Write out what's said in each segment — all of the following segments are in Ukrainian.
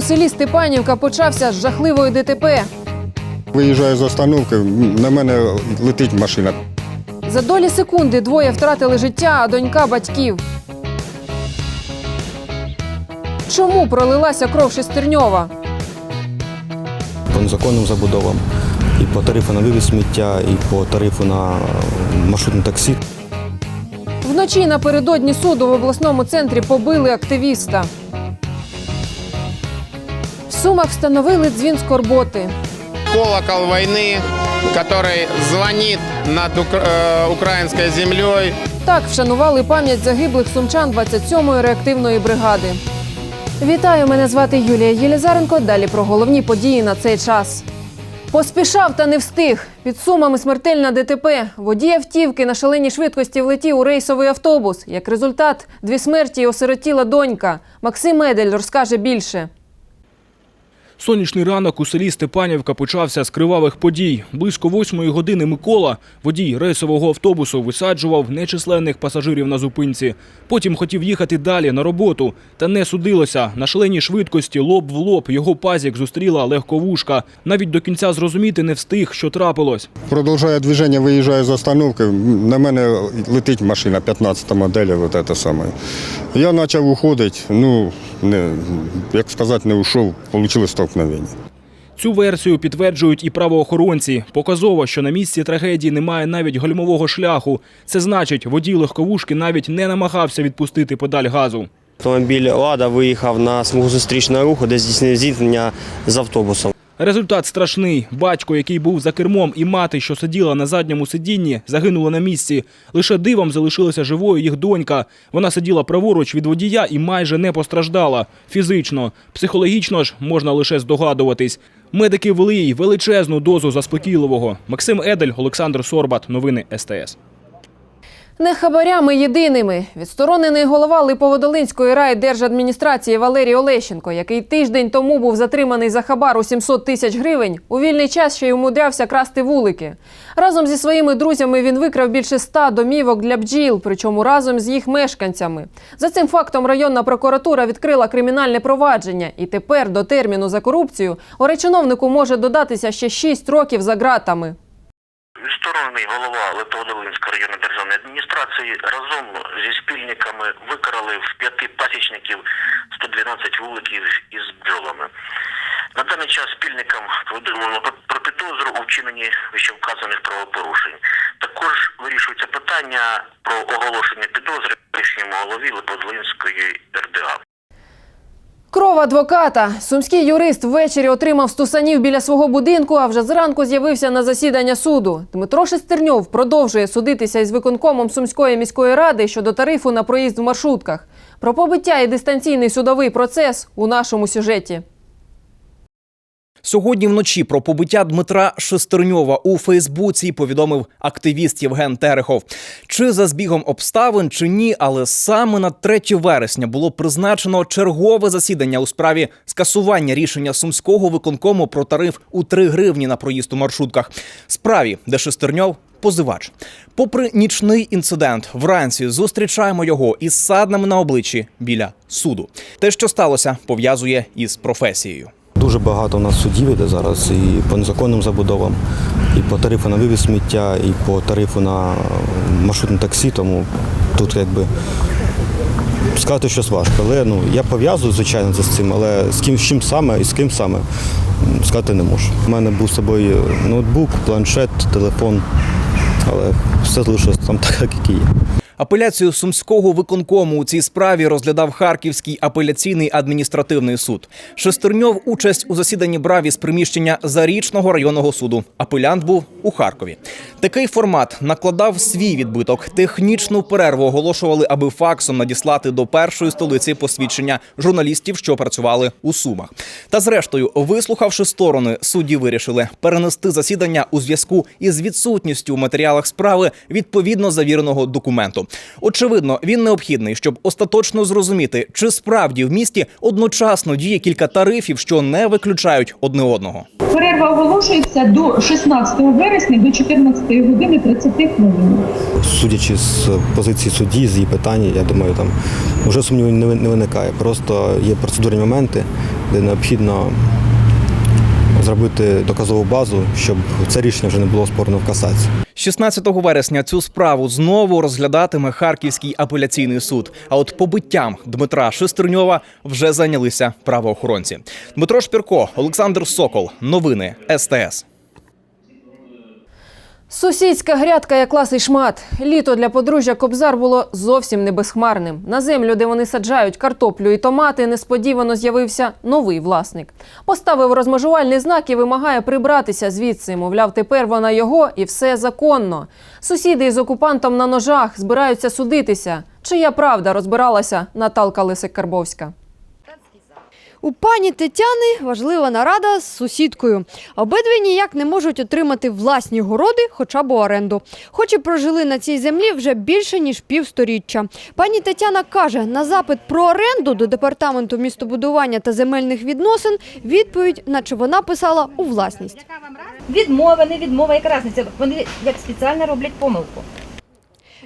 у селі Степанівка почався з жахливої ДТП. Виїжджаю з остановки, на мене летить машина. За долі секунди двоє втратили життя, а донька батьків. Чому пролилася кров Шестерньова? по незаконним забудовам, і по тарифу на вивіз сміття, і по тарифу на е, маршрутне таксі. Вночі напередодні суду в обласному центрі побили активіста. В Сумах встановили дзвін скорботи. колокол войны, который звонит над ук- э, украинской землей. Так вшанували пам'ять загиблих сумчан 27-ї реактивної бригади. Вітаю, мене звати Юлія Єлізаренко. Далі про головні події на цей час. Поспішав та не встиг. Під сумами смертельна ДТП. Водій автівки на шаленій швидкості влетів у рейсовий автобус. Як результат, дві смерті і осиротіла донька. Максим Едель розкаже більше. Сонячний ранок у селі Степанівка почався з кривавих подій. Близько восьмої години Микола, водій рейсового автобусу, висаджував нечисленних пасажирів на зупинці. Потім хотів їхати далі на роботу. Та не судилося. На шаленій швидкості лоб в лоб його пазік зустріла легковушка. Навіть до кінця зрозуміти не встиг, що трапилось. Продовжує движення, виїжджаю з остановки, на мене летить машина 15 моделі, вот це саме. Я почав уходити, ну, не, як сказати, не ушов, вийшло столкновення. Цю версію підтверджують і правоохоронці. Показово, що на місці трагедії немає навіть гальмового шляху. Це значить, водій легковушки навіть не намагався відпустити педаль газу. Автомобіль «Лада» виїхав на смугу зустрічного руху, де здійснив зіткнення з автобусом. Результат страшний. Батько, який був за кермом, і мати, що сиділа на задньому сидінні, загинули на місці. Лише дивом залишилася живою їх донька. Вона сиділа праворуч від водія і майже не постраждала. Фізично, психологічно ж можна лише здогадуватись. Медики ввели їй величезну дозу заспокійливого. Максим Едель, Олександр Сорбат. Новини СТС. Не хабарями єдиними. Відсторонений голова Липоводолинської райдержадміністрації Валерій Олещенко, який тиждень тому був затриманий за хабар у 700 тисяч гривень, у вільний час ще й умудрявся красти вулики. Разом зі своїми друзями він викрав більше ста домівок для бджіл, причому разом з їх мешканцями. За цим фактом районна прокуратура відкрила кримінальне провадження, і тепер до терміну за корупцію оречиновнику може додатися ще 6 років за ґратами. Відсторонений голова Литоводолинської районної державної адміністрації разом зі спільниками викрали в п'яти пасічників 112 вуликів із бджолами. На даний час спільникам повідомлено про- підозру у вчиненні вищевказаних правопорушень. Також вирішується питання про оголошення підозри колишньому голові Литоводолинської РДА. Кров адвоката. Сумський юрист ввечері отримав стусанів біля свого будинку, а вже зранку з'явився на засідання суду. Дмитро Шестерньов продовжує судитися із виконкомом Сумської міської ради щодо тарифу на проїзд в маршрутках. Про побиття і дистанційний судовий процес у нашому сюжеті. Сьогодні вночі про побиття Дмитра Шестерньова у Фейсбуці повідомив активіст Євген Терехов. Чи за збігом обставин, чи ні, але саме на 3 вересня було призначено чергове засідання у справі скасування рішення сумського виконкому про тариф у 3 гривні на проїзд у маршрутках. Справі, де Шестерньов позивач. Попри нічний інцидент, вранці зустрічаємо його із саднами на обличчі біля суду. Те, що сталося, пов'язує із професією. Дуже багато у нас судів іде зараз і по незаконним забудовам, і по тарифу на вивіз сміття, і по тарифу на е, маршрутне таксі, тому тут якби сказати щось важко. Але ну, я пов'язую, звичайно, це з цим, але з ким з чим саме і з ким саме сказати не можу. У мене був з собою ноутбук, планшет, телефон, але все залишилось там так, як і є. Апеляцію сумського виконкому у цій справі розглядав Харківський апеляційний адміністративний суд. Шестерньов участь у засіданні брав із приміщення зарічного районного суду. Апелянт був у Харкові. Такий формат накладав свій відбиток. Технічну перерву оголошували, аби факсом надіслати до першої столиці посвідчення журналістів, що працювали у Сумах. Та зрештою, вислухавши сторони, судді вирішили перенести засідання у зв'язку із відсутністю у матеріалах справи відповідно завіреного документу. Очевидно, він необхідний, щоб остаточно зрозуміти, чи справді в місті одночасно діє кілька тарифів, що не виключають одне одного. Перерва оголошується до 16 вересня до 14 години 30 хвилин. Судячи з позиції судді, з її питань, я думаю, там вже сумнівів не не виникає. Просто є процедурні моменти, де необхідно зробити доказову базу, щоб це рішення вже не було спорно в касації. 16 вересня цю справу знову розглядатиме Харківський апеляційний суд. А от побиттям Дмитра Шестерньова вже зайнялися правоохоронці. Дмитро Шпірко, Олександр Сокол. Новини СТС. Сусідська грядка як класний шмат. Літо для подружжя Кобзар було зовсім не безхмарним. На землю, де вони саджають картоплю і томати, несподівано з'явився новий власник. Поставив розмежувальний знак і вимагає прибратися звідси. Мовляв, тепер вона його і все законно. Сусіди із окупантом на ножах збираються судитися. Чия правда розбиралася Наталка Лисик-Карбовська. У пані Тетяни важлива нарада з сусідкою. Обидві ніяк не можуть отримати власні городи, хоча б оренду. Хоч і прожили на цій землі вже більше ніж півсторіччя. Пані Тетяна каже, на запит про оренду до департаменту містобудування та земельних відносин відповідь, наче вона писала у власність. Відмова, не відмова, яка різниця? Вони як спеціально роблять помилку.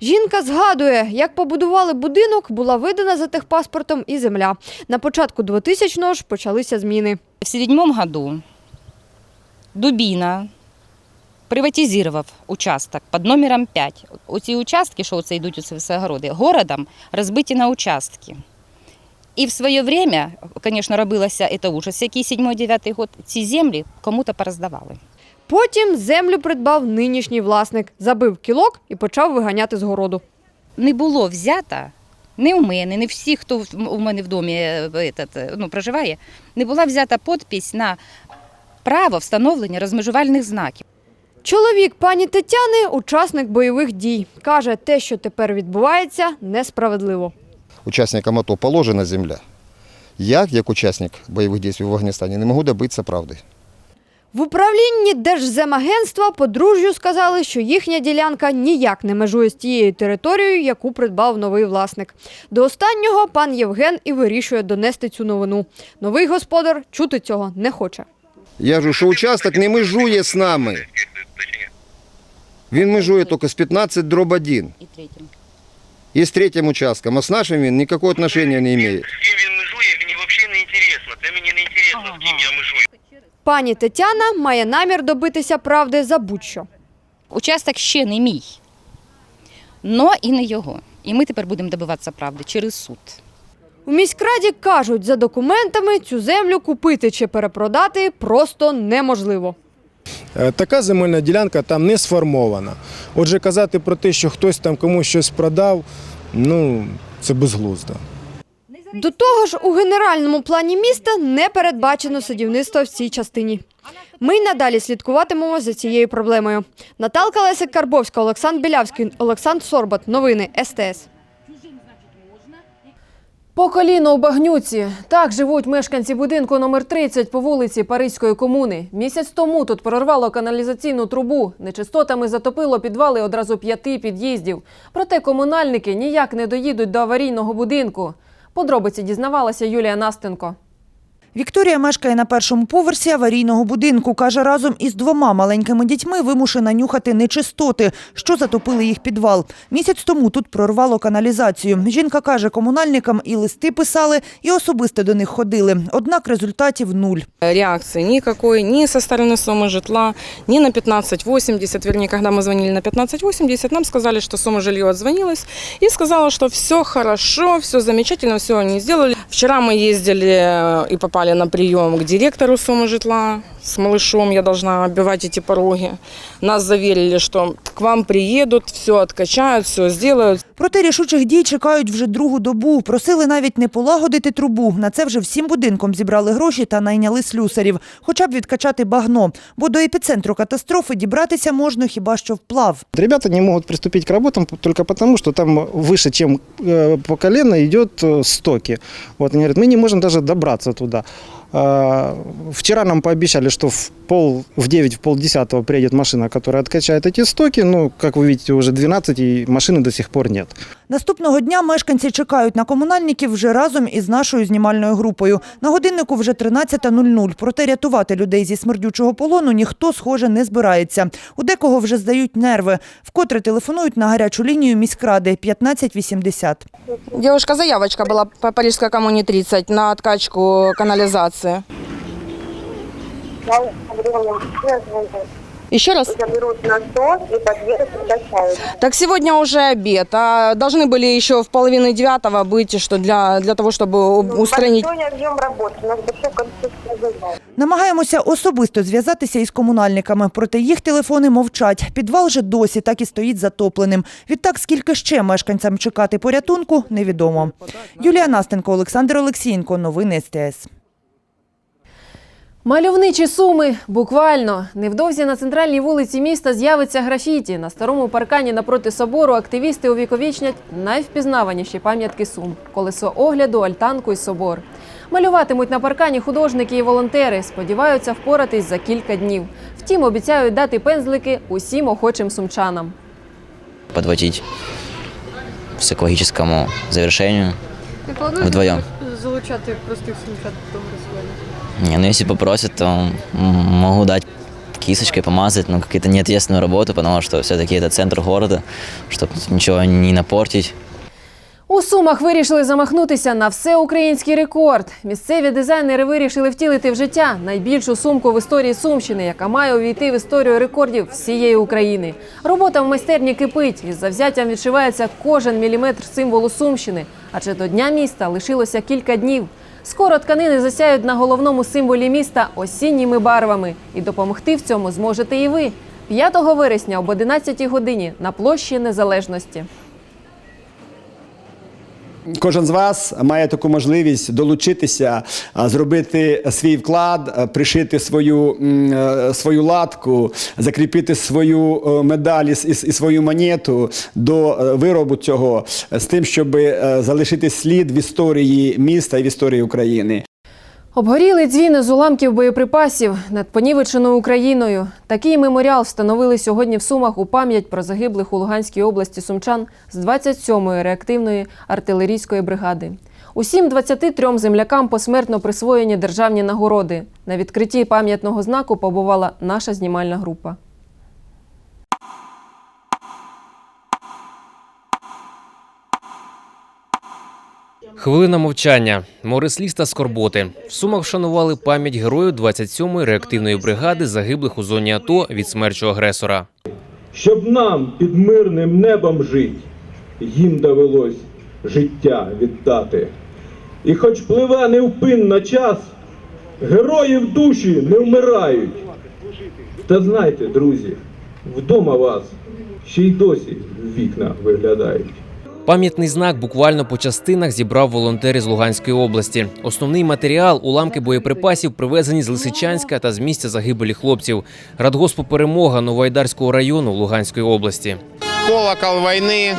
Жінка згадує, як побудували будинок, була видана за техпаспортом і земля. На початку 2000-го ж почалися зміни. В седьмом году Дубіна приватизував участок під номером 5. Оці участки, що оце йдуть у все огороди, городом розбиті на участки. І в своє время, звісно, робилося це ужас, який 7-9 год, ці землі кому-то пороздавали. Потім землю придбав нинішній власник, забив кілок і почав виганяти з городу. не було взято не у мене, не всі, хто у мене в домі е, этот, е, ну, проживає, не була взята підпись на право встановлення розмежувальних знаків. Чоловік пані Тетяни учасник бойових дій. Каже, те, що тепер відбувається, несправедливо. учасникам АТО положена земля. Я, як учасник бойових дій в Афганістані, не можу добитися правди. В управлінні Держземагентства подружжю сказали, що їхня ділянка ніяк не межує з тією територією, яку придбав новий власник. До останнього пан Євген і вирішує донести цю новину. Новий господар чути цього не хоче. Я кажу, що участок не межує з нами. Він межує тільки з 15 дроб 1 І з третім участком, а з нашим він ніякого отношения не має. Пані Тетяна має намір добитися правди за будь-що. Участок ще не мій, но і не його. І ми тепер будемо добиватися правди через суд. У міськраді кажуть, за документами цю землю купити чи перепродати просто неможливо. Е, Така земельна ділянка там не сформована. Отже, казати про те, що хтось там комусь щось продав, ну це безглуздо. До того ж, у генеральному плані міста не передбачено садівництва в цій частині. Ми й надалі слідкуватимемо за цією проблемою. Наталка Лесик Карбовська, Олександр Білявський, Олександр Сорбат. Новини СТС. По коліно у багнюці. Так живуть мешканці будинку номер 30 по вулиці Паризької комуни. Місяць тому тут прорвало каналізаційну трубу. Нечистотами затопило підвали одразу п'яти під'їздів. Проте комунальники ніяк не доїдуть до аварійного будинку. Подробиці дізнавалася Юлія Настенко. Вікторія мешкає на першому поверсі аварійного будинку. Каже, разом із двома маленькими дітьми вимушена нюхати нечистоти, що затопили їх підвал. Місяць тому тут прорвало каналізацію. Жінка каже, комунальникам і листи писали, і особисто до них ходили. Однак результатів нуль. Реакции никакой, ни со стороны Суммы житла, ни на 1580. Вернее, когда мы звонили на 1580, нам сказали, что Сумма жилье отзвонилась и сказала, что все хорошо, все замечательно, все они сделали. Вчера мы ездили э, и попали на прием к директору Суммы житла с малышом. Я должна оббивать эти пороги. Нас заверили, что к вам приедут, все откачают, все сделают. Проте рішучих дій чекають вже другу добу. Просили навіть не полагодити трубу. На це вже всім будинком зібрали гроші та найняли слюсарів. Хоча б відкачати багно. Бо до епіцентру катастрофи дібратися можна хіба що вплав. Ребята не могут приступить к работам только потому, что там выше, чем э, по колено, идет э, стоки. Вот они говорят, мы не можем даже добраться туда. А, Вчера нам пообещали, что в пол в 9, в полдесятого приедет машина, которая откачает эти стоки. Ну, как вы видите, уже 12, и машины до сих пор нет. Наступного дня мешканці чекають на комунальників вже разом із нашою знімальною групою. На годиннику вже 13.00. Проте рятувати людей зі смердючого полону ніхто, схоже, не збирається. У декого вже здають нерви. Вкотре телефонують на гарячу лінію міськради 1580. Девушка, заявочка была по Парижской коммуне 30 на откачку канализации. Еще раз? Заберут насос и подъедут и качают. Так сегодня уже обед, а должны были еще в половине девятого быть, что для, для того, чтобы устранить... Большой объем работы. У нас большое количество вызовов. Намагаємося особисто зв'язатися із комунальниками, проте їх телефони мовчать. Підвал же досі так і стоїть затопленим. Відтак, скільки ще мешканцям чекати порятунку, невідомо. Юлія Настенко, Олександр Олексієнко. Новини СТС. Мальовничі суми, буквально. Невдовзі на центральній вулиці міста з'явиться графіті. На старому паркані напроти собору активісти увіковічнять найвпізнаваніші пам'ятки сум – колесо огляду, альтанку і собор. Малюватимуть на паркані художники і волонтери. Сподіваються впоратись за кілька днів. Втім, обіцяють дати пензлики усім охочим сумчанам. подводить к экологическому завершению вдвоем. залучати простих сумчат до? Не, ну если попросят, то м, могу дать кисточкой помазать, но какую-то неответственную работу, потому что все-таки это центр города, чтобы ничего не напортить. У Сумах вирішили замахнутися на всеукраїнський рекорд. Місцеві дизайнери вирішили втілити в життя найбільшу сумку в історії Сумщини, яка має увійти в історію рекордів всієї України. Робота в майстерні кипить. Із завзяттям відшивається кожен міліметр символу Сумщини. Адже до дня міста лишилося кілька днів. Скоро тканини засяють на головному символі міста осінніми барвами. І допомогти в цьому зможете і ви. 5 вересня об 11 годині на площі Незалежності. Кожен з вас має таку можливість долучитися, зробити свій вклад, пришити свою, е, свою латку, закріпити свою е, медаль і, і свою монету до е, виробу цього з тим, щоб залишити слід в історії міста і в історії України. Обгоріли дзвіни з уламків боєприпасів над понівеченою Україною. Такий меморіал встановили сьогодні в Сумах у пам'ять про загиблих у Луганській області сумчан з 27-ї реактивної артилерійської бригади. Усім 23 землякам посмертно присвоєні державні нагороди. На відкритті пам'ятного знаку побувала наша знімальна група. Хвилина мовчання. Море сліз скорботи. В Сумах вшанували пам'ять героїв 27-ї реактивної бригади, загиблих у зоні АТО від смерчу агресора. Щоб нам під мирним небом жить, їм довелось життя віддати. І хоч пливе невпинно час, герої в душі не вмирають. Та знайте, друзі, вдома вас ще й досі в вікна виглядають. Пам'ятний знак буквально по частинах зібрав волонтери з Луганської області. Основний матеріал уламки боєприпасів привезені з Лисичанська та з місця загибелі хлопців. Радгоспу перемога Новоайдарського району Луганської області. Колокол войны,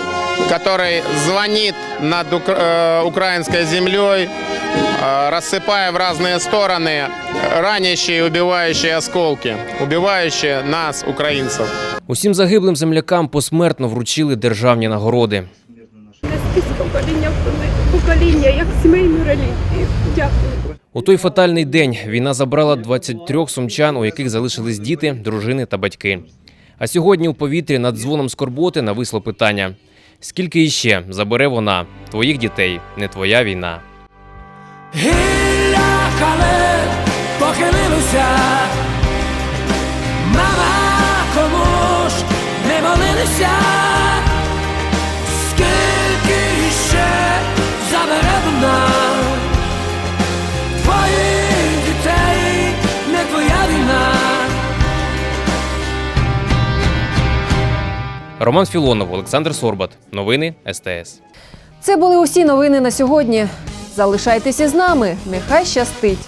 который звонит над ук- э, украинской землей, э, рассыпая в разные стороны ранящие и убивающие осколки, убивающие нас, украинцев. Усім загиблим землякам посмертно вручили державні нагороди. З покоління в покоління, як сімейну релігію. Дякую. У той фатальний день війна забрала 23 сумчан, у яких залишились діти, дружини та батьки. А сьогодні у повітрі над дзвоном скорботи нависло питання: скільки іще забере вона твоїх дітей, не твоя війна? Гілля хале похилилося, мама, кому ж не молилися, Роман Філонов, Олександр Сорбат. Новини СТС. Це були усі новини на сьогодні. Залишайтеся з нами. Нехай щастить!